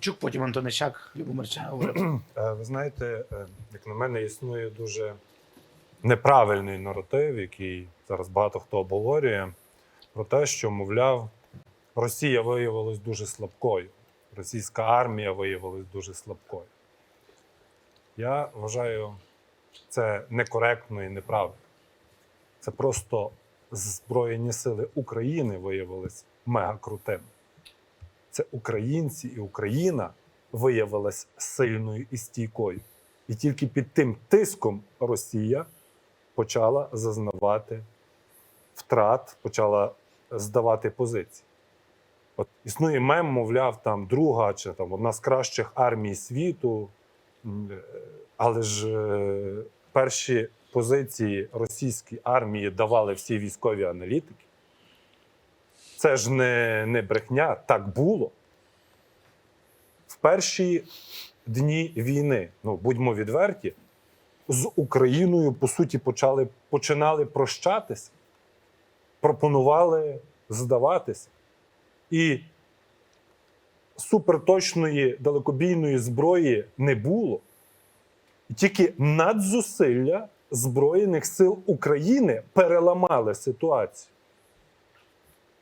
Чук, потім Антонищак, Любомирча говорить. Е, Ви знаєте, е, як на мене, існує дуже неправильний наратив, який зараз багато хто обговорює, про те, що, мовляв, Росія виявилась дуже слабкою, російська армія виявилась дуже слабкою. Я вважаю, це некоректно і неправильно. Це просто Збройні сили України виявились мега крутими. Це українці і Україна виявилась сильною і стійкою. І тільки під тим тиском Росія почала зазнавати втрат, почала здавати позиції. От існує мем, мовляв, там друга чи там одна з кращих армій світу. Е, Але ж е, перші позиції російської армії давали всі військові аналітики. Це ж не, не брехня, так було. В перші дні війни, ну будьмо відверті, з Україною, по суті, почали, починали прощатися, пропонували здаватися. І суперточної далекобійної зброї не було. Тільки надзусилля Збройних сил України переламали ситуацію.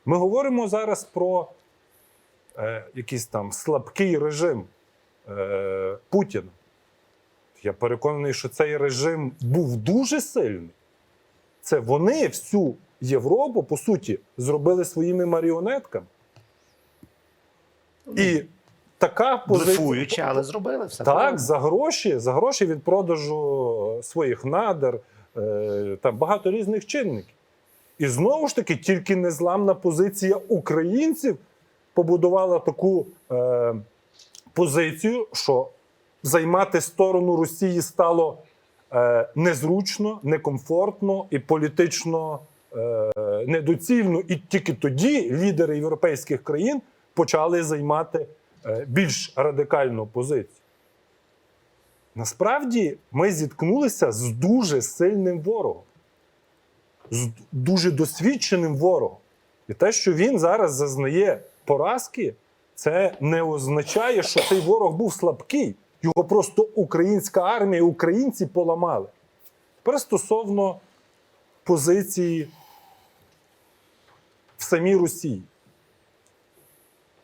Ми говоримо зараз про е, якийсь там слабкий режим е, Путіна. Я переконаний, що цей режим був дуже сильний. Це вони всю Європу, по суті, зробили своїми маріонетками. І така позиція. Блефуючи, але зробили все. Так, правильно. за гроші, за гроші від продажу своїх надр, е, там багато різних чинників. І знову ж таки, тільки незламна позиція українців побудувала таку е, позицію, що займати сторону Росії стало е, незручно, некомфортно і політично е, недоцільно. І тільки тоді лідери європейських країн почали займати е, більш радикальну позицію. Насправді ми зіткнулися з дуже сильним ворогом, з дуже досвідченим ворогом. І те, що він зараз зазнає поразки, це не означає, що цей ворог був слабкий. Його просто українська армія, українці поламали. Тепер стосовно позиції в самій Росії.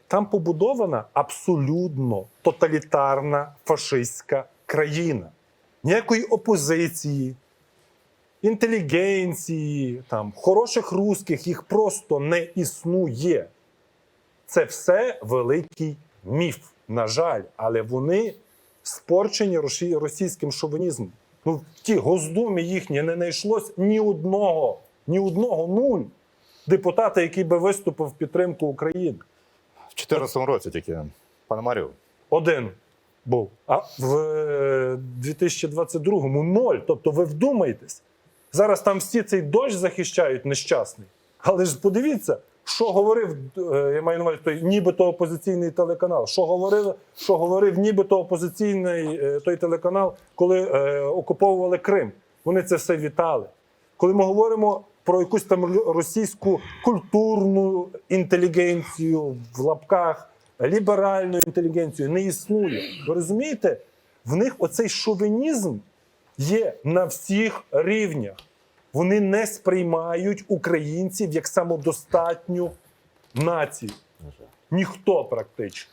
Там побудована абсолютно тоталітарна фашистська країна. Ніякої опозиції, інтелігенції, там, хороших русських їх просто не існує. Це все великий міф, на жаль, але вони спорчені російським шовінізмом. Ну, в ті Госдумі їхні не знайшлось ні одного, ні одного нуль депутата, який би виступив в підтримку України. В 2014 році тільки, пане Марію. Один був. А в е, 2022-му ноль. Тобто ви вдумайтесь. Зараз там всі цей дощ захищають нещасний. Але ж подивіться, що говорив, е, я маю на увазі той нібито опозиційний телеканал. Що говорив, що говорив нібито опозиційний е, той телеканал, коли е, окуповували Крим. Вони це все вітали. Коли ми говоримо про якусь там російську культурну інтелігенцію в лапках, ліберальну інтелігенцію, не існує. Ви розумієте? В них оцей шовінізм є на всіх рівнях. Вони не сприймають українців як самодостатню націю. Ніхто практично.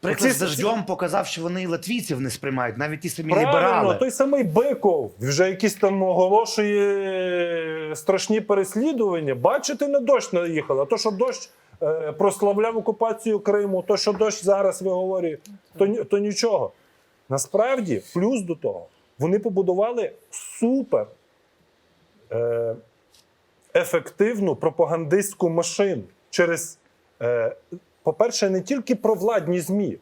Приклад з дождем показав, що вони і латвійців не сприймають, навіть ті самі Правильно, ліберали. той самий Биков вже якісь там оголошує страшні переслідування. Бачите, на дощ наїхали. А то, що дощ е, прославляв окупацію Криму, то, що дощ зараз виговорює, то, то нічого. Насправді, плюс до того, вони побудували супер е, ефективну пропагандистську машину через, е, по-перше, не тільки провладні ЗМІ.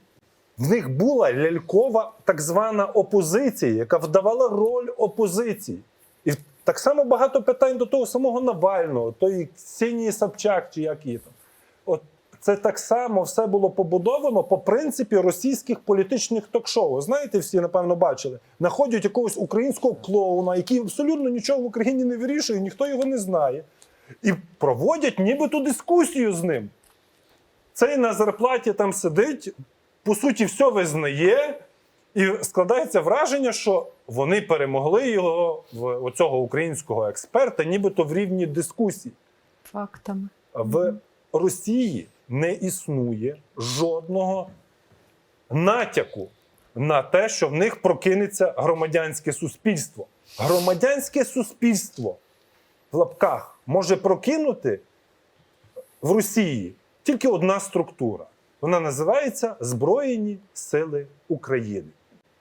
В них була лялькова так звана опозиція, яка вдавала роль опозиції. І так само багато питань до того самого Навального, тої Ксенії Собчак, чи як її там. От це так само все було побудовано по принципі російських політичних ток-шоу. Знаєте, всі напевно бачили. Находять якогось українського клоуна, який абсолютно нічого в Україні не вирішує, ніхто його не знає. І проводять нібито дискусію з ним. Цей на зарплаті там сидить, по суті, все визнає, і складається враження, що вони перемогли його в оцього українського експерта, нібито в рівні дискусії. Фактами. В Росії не існує жодного натяку на те, що в них прокинеться громадянське суспільство. Громадянське суспільство в лапках може прокинути в Росії тільки одна структура. Вона називається Збройні Сили України.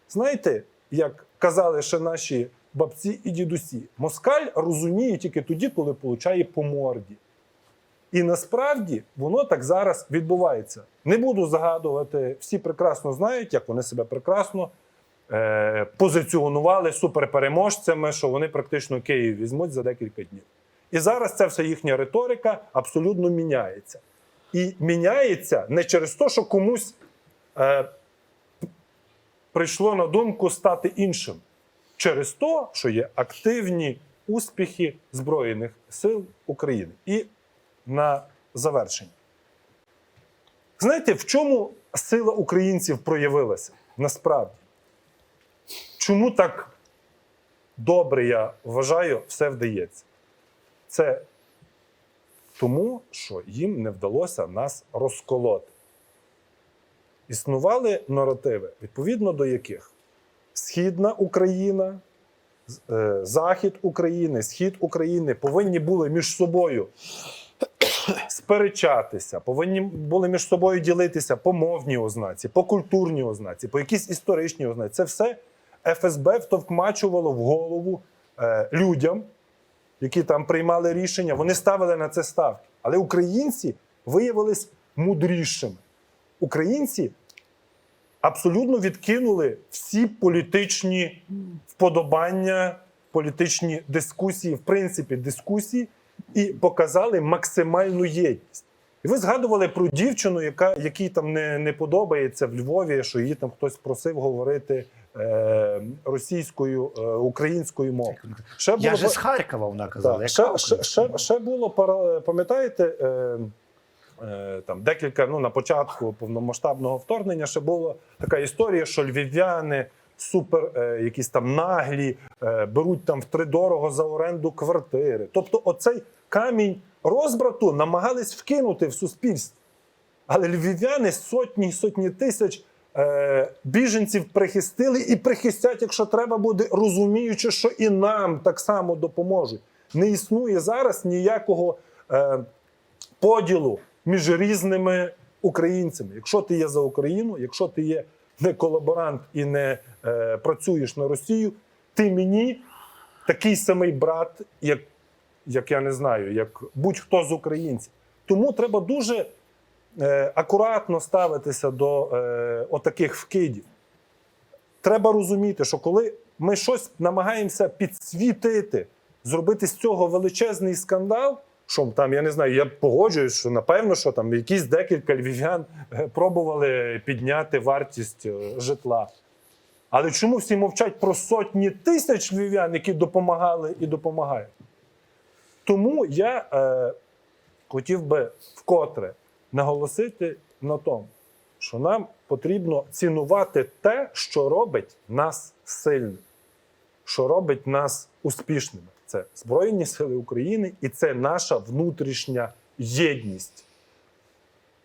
Знаєте, як казали ще наші бабці і дідусі, москаль розуміє тільки тоді, коли получає по морді. І насправді воно так зараз відбувається. Не буду загадувати, всі прекрасно знають, як вони себе прекрасно е, позиціонували суперпереможцями, що вони практично Київ візьмуть за декілька днів. І зараз ця вся їхня риторика абсолютно міняється. І міняється не через те, що комусь е, прийшло на думку стати іншим, через те, що є активні успіхи Збройних сил України. І на завершення. Знаєте, в чому сила українців проявилася насправді? Чому так добре, я вважаю, все вдається? Це тому, що їм не вдалося нас розколоти. Існували наративи, відповідно до яких Східна Україна, е, Захід України, Схід України повинні були між собою сперечатися, повинні були між собою ділитися по мовній ознаці, по культурній ознаці, по якійсь історичній ознаці. Це все ФСБ втовкмачувало в голову е, людям, які там приймали рішення. Вони ставили на це ставки. Але українці виявились мудрішими. Українці абсолютно відкинули всі політичні вподобання, політичні дискусії, в принципі, дискусії, і показали максимальну єдність. І ви згадували про дівчину, яка, якій там не, не подобається в Львові, що її там хтось просив говорити е, російською, е, українською мовою. Ще Я же з Харкова, вона казала. так, яка ще, ще, ще, було пам'ятаєте, е, е, там декілька ну на початку повномасштабного вторгнення ще була така історія, що львів'яни супер е, якісь там наглі, е, беруть там втридорого за оренду квартири. Тобто, оцей камінь розбрату намагались вкинути в суспільство. Але львів'яни сотні й сотні тисяч е, біженців прихистили і прихистять, якщо треба буде, розуміючи, що і нам так само допоможуть. Не існує зараз ніякого е, поділу між різними українцями. Якщо ти є за Україну, якщо ти є не колаборант і не е, працюєш на Росію, ти мені такий самий брат, як, як я не знаю, як будь-хто з українців. Тому треба дуже е, акуратно ставитися до е, отаких вкидів. Треба розуміти, що коли ми щось намагаємося підсвітити, зробити з цього величезний скандал, що там, я не знаю, я погоджуюсь, що напевно, що там якісь декілька львів'ян е, пробували підняти вартість е, житла. Але чому всі мовчать про сотні тисяч львів'ян, які допомагали і допомагають? Тому я е, хотів би вкотре наголосити на тому, що нам потрібно цінувати те, що робить нас сильними, що робить нас успішними. Це Збройні Сили України і це наша внутрішня єдність.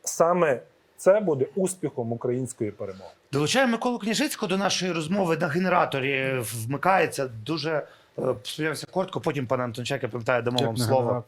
Саме це буде успіхом української перемоги. Долучаємо Миколу Княжицького до нашої розмови на генераторі. Вмикається дуже е, коротко. Потім пан Антончак, я пам'ятаю, дамо вам слово.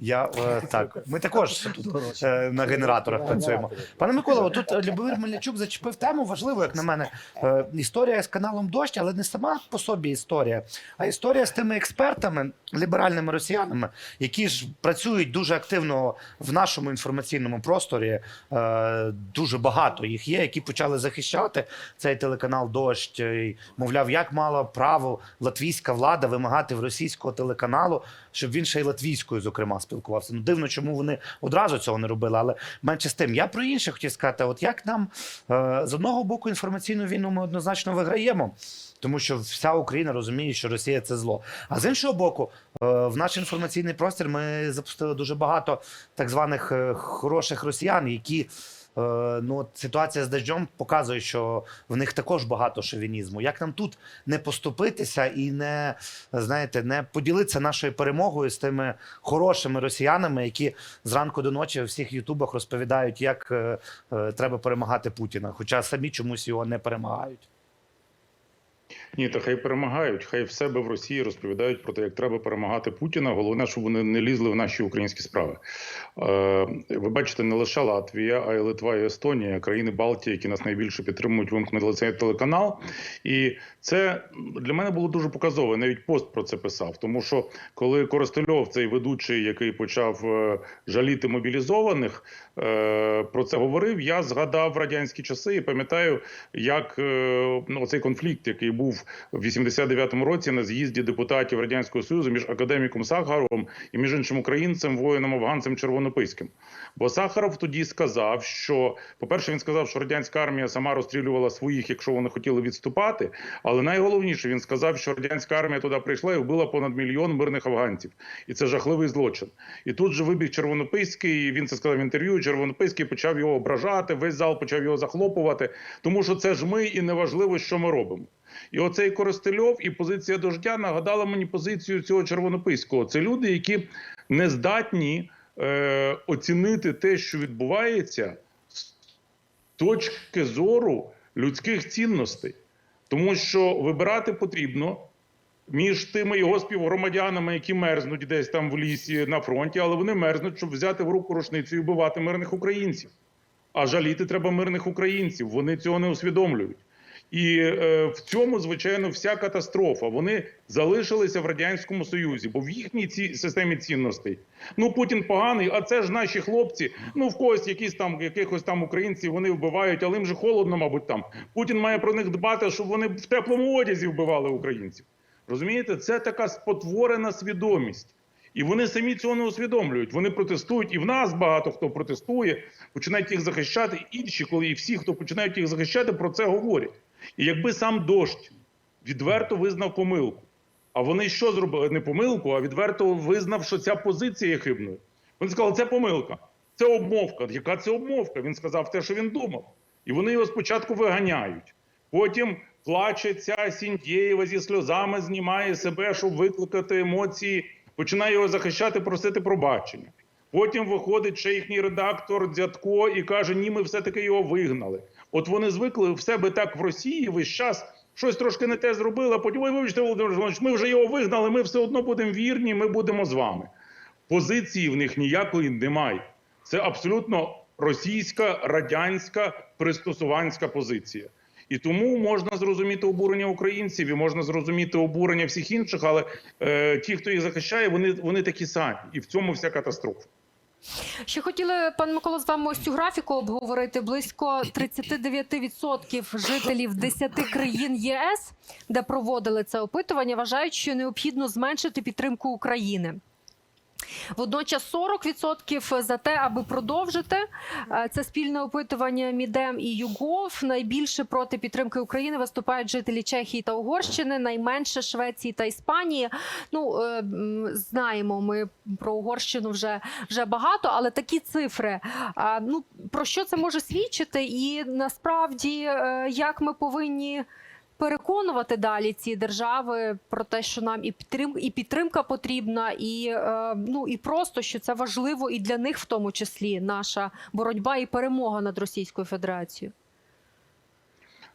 я. Е, так. Ми також тут е, на генераторах працюємо. Пане Микола, тут Любомир Мельничук зачепив тему важливу, як на мене. Е, Історія з каналом Дощ, але не сама по собі історія, а історія з тими експертами, ліберальними росіянами, які ж працюють дуже активно в нашому інформаційному просторі. Е, Дуже багато їх є, які почали захищати цей телеканал Дощ. і, Мовляв, як мала право латвійська влада вимагати в російського телеканалу, щоб він ще й латвійською, зокрема, спілкувався. Ну дивно, чому вони одразу цього не робили. Але менше з тим, я про інше хотів сказати: от як нам е, з одного боку інформаційну війну ми однозначно виграємо. Тому що вся Україна розуміє, що Росія це зло. А з іншого боку, е, в наш інформаційний простір ми запустили дуже багато так званих е, хороших росіян, які ну, ситуація з дождем показує, що в них також багато шовінізму. Як нам тут не поступитися і не знаєте, не поділитися нашою перемогою з тими хорошими росіянами, які зранку до ночі в всіх ютубах розповідають, як е, е, треба перемагати Путіна, хоча самі чомусь його не перемагають. Ні, та хай перемагають. Хай в себе в Росії розповідають про те, як треба перемагати Путіна. Головне, щоб вони не лізли в наші українські справи. Е, ви бачите, не лише Латвія, а й Литва і Естонія, країни Балтії, які нас найбільше підтримують, вимкнули цей телеканал. І це для мене було дуже показово. Навіть пост про це писав. Тому що коли Коростельов, цей ведучий, який почав е, жаліти мобілізованих, е, про це говорив, я згадав радянські часи і пам'ятаю, як е, ну, цей конфлікт, який був в 89-му році на з'їзді депутатів радянського союзу між академіком Сахаровим і між іншим українцем, воїном афганцем Червонопиським. Бо Сахаров тоді сказав, що, по-перше, він сказав, що радянська армія сама розстрілювала своїх, якщо вони хотіли відступати. Але найголовніше він сказав, що радянська армія туди прийшла і вбила понад мільйон мирних афганців, і це жахливий злочин. І тут же вибіг Червонописький. Він це сказав в інтерв'ю. Червонописький почав його ображати. Весь зал почав його захлопувати, тому що це ж ми, і неважливо, що ми робимо. І оцей Коростельов і позиція дождя нагадала мені позицію цього червонописького. Це люди, які не здатні е, оцінити те, що відбувається з точки зору людських цінностей, тому що вибирати потрібно. Між тими його співгромадянами, які мерзнуть десь там в лісі на фронті, але вони мерзнуть, щоб взяти в руку рушницю і вбивати мирних українців. А жаліти треба мирних українців. Вони цього не усвідомлюють. І е, в цьому, звичайно, вся катастрофа. Вони залишилися в радянському союзі, бо в їхній ці системі цінностей ну Путін поганий, а це ж наші хлопці. Ну в когось якісь там якихось там українців вони вбивають, але їм же холодно, мабуть, там Путін має про них дбати, щоб вони в теплому одязі вбивали українців. Розумієте, це така спотворена свідомість. І вони самі цього не усвідомлюють. Вони протестують, і в нас багато хто протестує, починають їх захищати. Інші, коли і всі, хто починають їх захищати, про це говорять. І якби сам дощ відверто визнав помилку, а вони що зробили? Не помилку, а відверто визнав, що ця позиція є хибною. Вони сказали, це помилка, це обмовка. Яка це обмовка? Він сказав те, що він думав. І вони його спочатку виганяють. Потім плаче ця Сіндєєва зі сльозами, знімає себе, щоб викликати емоції, починає його захищати, просити пробачення. Потім виходить ще їхній редактор Дзятко і каже: Ні, ми все-таки його вигнали. От вони звикли в себе так в Росії весь час щось трошки не те зробили, а потім ой, вибачте, Володимир Жанович, ми вже його вигнали, ми все одно будемо вірні, ми будемо з вами. Позиції в них ніякої немає. Це абсолютно російська, радянська, пристосуванська позиція. І тому можна зрозуміти обурення українців і можна зрозуміти обурення всіх інших, але е, ті, хто їх захищає, вони, вони такі самі. І в цьому вся катастрофа. Ще хотіли, пан Микола, з вами ось цю графіку обговорити. Близько 39% жителів 10 країн ЄС, де проводили це опитування, вважають, що необхідно зменшити підтримку України. Водночас 40% за те, аби продовжити Е, це спільне опитування Мідем і ЮГОВ. Найбільше проти підтримки України виступають жителі Чехії та Угорщини, найменше Швеції та Іспанії. Ну е, знаємо ми про Угорщину вже вже багато, але такі цифри. А, Ну про що це може свідчити? І насправді е, як ми повинні. Переконувати далі ці держави про те, що нам і підтримка, і підтримка потрібна, і е, ну і просто що це важливо і для них, в тому числі, наша боротьба і перемога над Російською Федерацією.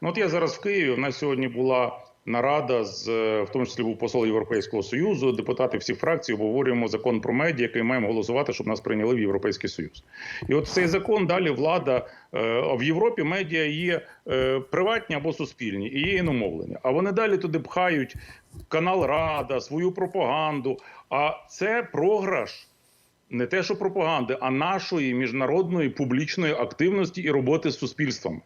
Ну, от я зараз в Києві. У нас сьогодні була нарада з е, в тому числі був посол Європейського союзу, депутати всіх фракцій обговорюємо закон про медіа, який маємо голосувати, щоб нас прийняли в Європейський Союз. І от цей закон далі влада е, в Європі медіа є е, приватні або суспільні, і є іномовлення. А вони далі туди пхають канал Рада, свою пропаганду. А це програш. Не те, що пропаганди, а нашої міжнародної публічної активності і роботи з суспільством.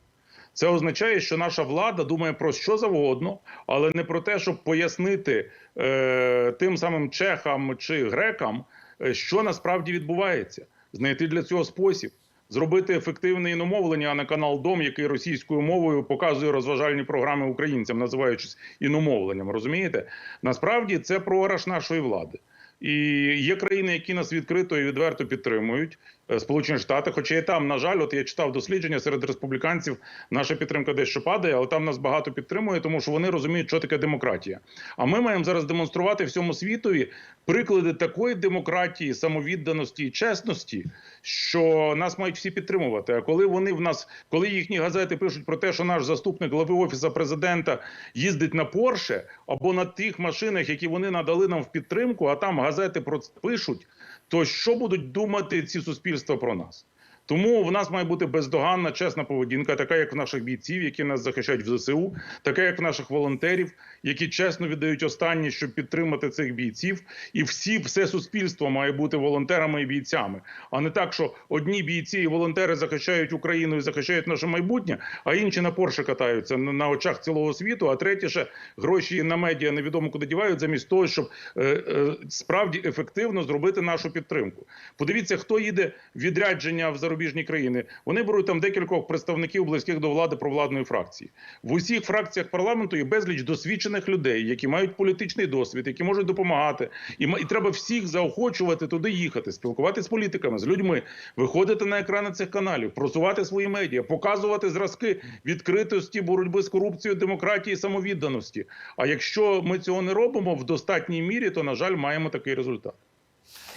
Це означає, що наша влада думає про що завгодно, але не про те, щоб пояснити е, тим самим чехам чи грекам, е, що насправді відбувається, знайти для цього спосіб, зробити ефективне іномовлення, а не канал Дом, який російською мовою показує розважальні програми українцям, називаючись іномовленням. Розумієте? Насправді це програш нашої влади. І є країни, які нас відкрито і відверто підтримують. Е, Сполучені Штати. Хоча і там, на жаль, от я читав дослідження серед республіканців, наша підтримка дещо падає, але там нас багато підтримує, тому що вони розуміють, що таке демократія. А ми маємо зараз демонструвати всьому світові приклади такої демократії, самовідданості і чесності, що нас мають всі підтримувати. А коли вони в нас, коли їхні газети пишуть про те, що наш заступник глави офісу президента їздить на Порше або на тих машинах, які вони надали нам в підтримку, а там газети про це пишуть, то що будуть думати ці суспільства про нас? Тому в нас має бути бездоганна, чесна поведінка, така як в наших бійців, які нас захищають в ЗСУ, така як в наших волонтерів, які чесно віддають останнє, щоб підтримати цих бійців. І всі, все суспільство має бути волонтерами і бійцями, а не так, що одні бійці і волонтери захищають Україну і захищають наше майбутнє, а інші на Порше катаються на, очах цілого світу. А треті ще гроші на медіа невідомо куди дівають, замість того, щоб е, е, справді ефективно зробити нашу підтримку. Подивіться, хто їде відрядження в зарубіжні країни. Вони беруть там декількох представників близьких до влади провладної фракції. В усіх фракціях парламенту є безліч досвідчених людей, які мають політичний досвід, які можуть допомагати. І, і треба всіх заохочувати туди їхати, спілкуватися з політиками, з людьми, виходити на екрани цих каналів, просувати свої медіа, показувати зразки відкритості, боротьби з корупцією, демократії, самовідданості. А якщо ми цього не робимо в достатній мірі, то на жаль маємо такий результат.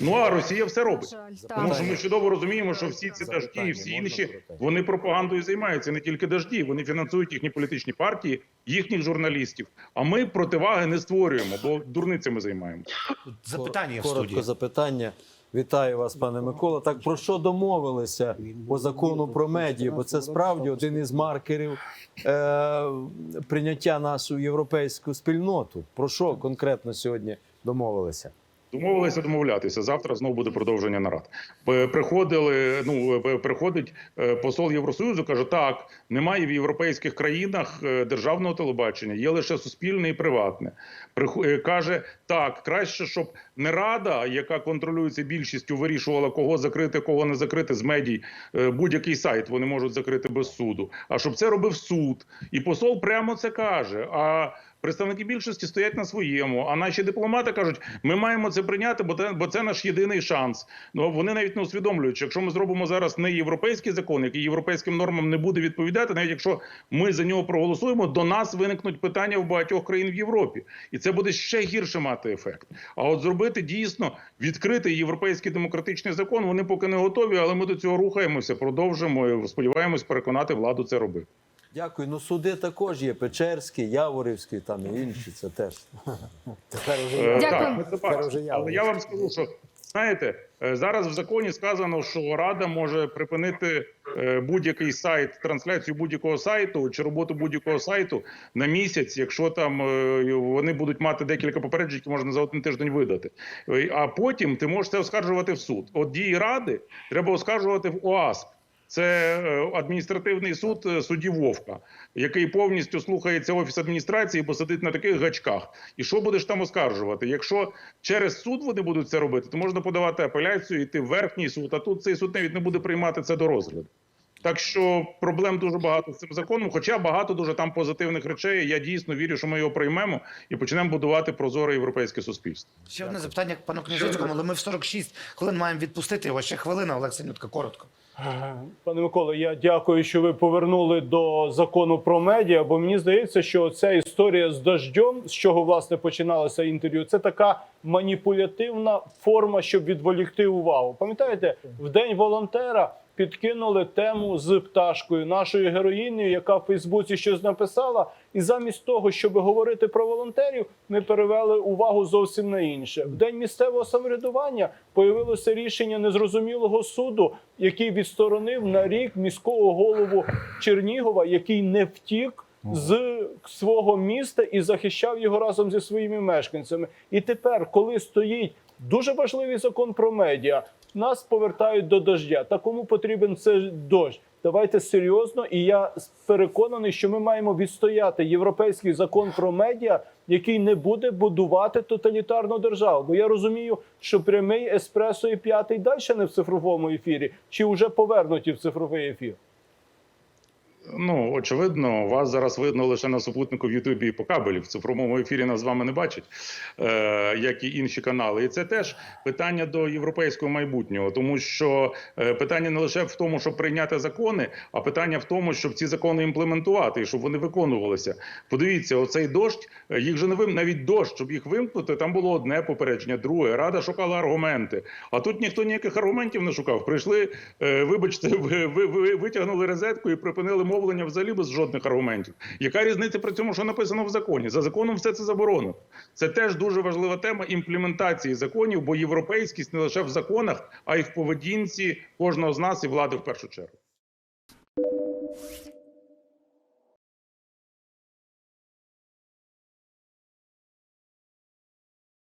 Ну а Росія все робить. Тому що ми чудово розуміємо, що всі ці дажді і всі інші вони пропагандою займаються. Не тільки дажді, вони фінансують їхні політичні партії, їхніх журналістів. А ми противаги не створюємо, бо дурницями займаємося. Запитання в Коротко студії. запитання. Вітаю вас, пане Микола. Так про що домовилися по закону про медіа? Бо це справді один із маркерів е, прийняття нас у європейську спільноту. Про що конкретно сьогодні домовилися? Домовилися домовлятися. Завтра знову буде продовження нарад. Приходили. Ну приходить е, посол Євросоюзу. каже: так, немає в європейських країнах е, державного телебачення, є лише суспільне і приватне. Е, каже так, краще, щоб не рада, яка контролюється більшістю, вирішувала кого закрити, кого не закрити з медій. Е, Будь-який сайт вони можуть закрити без суду. А щоб це робив суд, і посол прямо це каже. А Представники більшості стоять на своєму, а наші дипломати кажуть, ми маємо це прийняти, бо це, бо це наш єдиний шанс. Ну вони навіть не усвідомлюють, що якщо ми зробимо зараз не європейський закон, який європейським нормам не буде відповідати, навіть якщо ми за нього проголосуємо, до нас виникнуть питання в багатьох країн в Європі, і це буде ще гірше мати ефект. А от зробити дійсно відкритий європейський демократичний закон, вони поки не готові, але ми до цього рухаємося, продовжимо. і Сподіваємось переконати владу це робити. Дякую. Ну суди також є Печерський, Яворівський, там і інші. Це теж Тепер вже Е, я. Дякую. Вже Але я вам скажу, що знаєте, е, зараз в законі сказано, що Рада може припинити е, будь-який сайт, трансляцію будь-якого сайту чи роботу будь-якого сайту на місяць, якщо там вони будуть мати декілька попереджень, які можна за один тиждень видати. А потім ти можеш це оскаржувати в суд. От дії ради треба оскаржувати в ОАСП. Це е, адміністративний суд е, судді Вовка, який повністю слухається офіс адміністрації, бо сидить на таких гачках. І що будеш там оскаржувати? Якщо через суд вони будуть це робити, то можна подавати апеляцію, йти в верхній суд. А тут цей суд навіть не буде приймати це до розгляду. Так що проблем дуже багато з цим законом, хоча багато дуже там позитивних речей. Я дійсно вірю, що ми його приймемо і почнемо будувати прозоре європейське суспільство. Ще одне запитання к пану Княжицькому, але ми в 46 хвилин маємо відпустити його. Ще хвилина, Олег Синютка, коротко. Пане Миколо, я дякую, що ви повернули до закону про медіа. Бо мені здається, що ця історія з дождем, з чого власне починалося інтерв'ю, це така маніпулятивна форма, щоб відволікти увагу. Пам'ятаєте, в день волонтера підкинули тему з пташкою, нашою героїнею, яка в Фейсбуці щось написала, і замість того, щоб говорити про волонтерів, ми перевели увагу зовсім на інше. В день місцевого самоврядування появилося рішення незрозумілого суду, який відсторонив на рік міського голову Чернігова, який не втік. З свого міста і захищав його разом зі своїми мешканцями. І тепер, коли стоїть дуже важливий закон про медіа, нас повертають до дождя. Та кому потрібен це дощ? Давайте серйозно, і я переконаний, що ми маємо відстояти європейський закон про медіа, який не буде будувати тоталітарну державу. Бо я розумію, що прямий еспресо і п'ятий далі не в цифровому ефірі, чи вже повернуті в цифровий ефір. Ну, очевидно, вас зараз видно лише на супутнику в Ютубі і по кабелі. В цифровому ефірі нас з вами не бачать, е, як і інші канали. І це теж питання до європейського майбутнього, тому що е, питання не лише в тому, щоб прийняти закони, а питання в тому, щоб ці закони імплементувати і щоб вони виконувалися. Подивіться, оцей дощ, е, їх же не вим... навіть дощ, щоб їх вимкнути, там було одне попередження, друге. Рада шукала аргументи. А тут ніхто ніяких аргументів не шукав. Прийшли, вибачте, ви, ви, ви витягнули розетку і припинили замовлення взагалі без жодних аргументів. Яка різниця при цьому, що написано в законі? За законом все це заборонено. Це теж дуже важлива тема імплементації законів, бо європейськість не лише в законах, а й в поведінці кожного з нас і влади в першу чергу.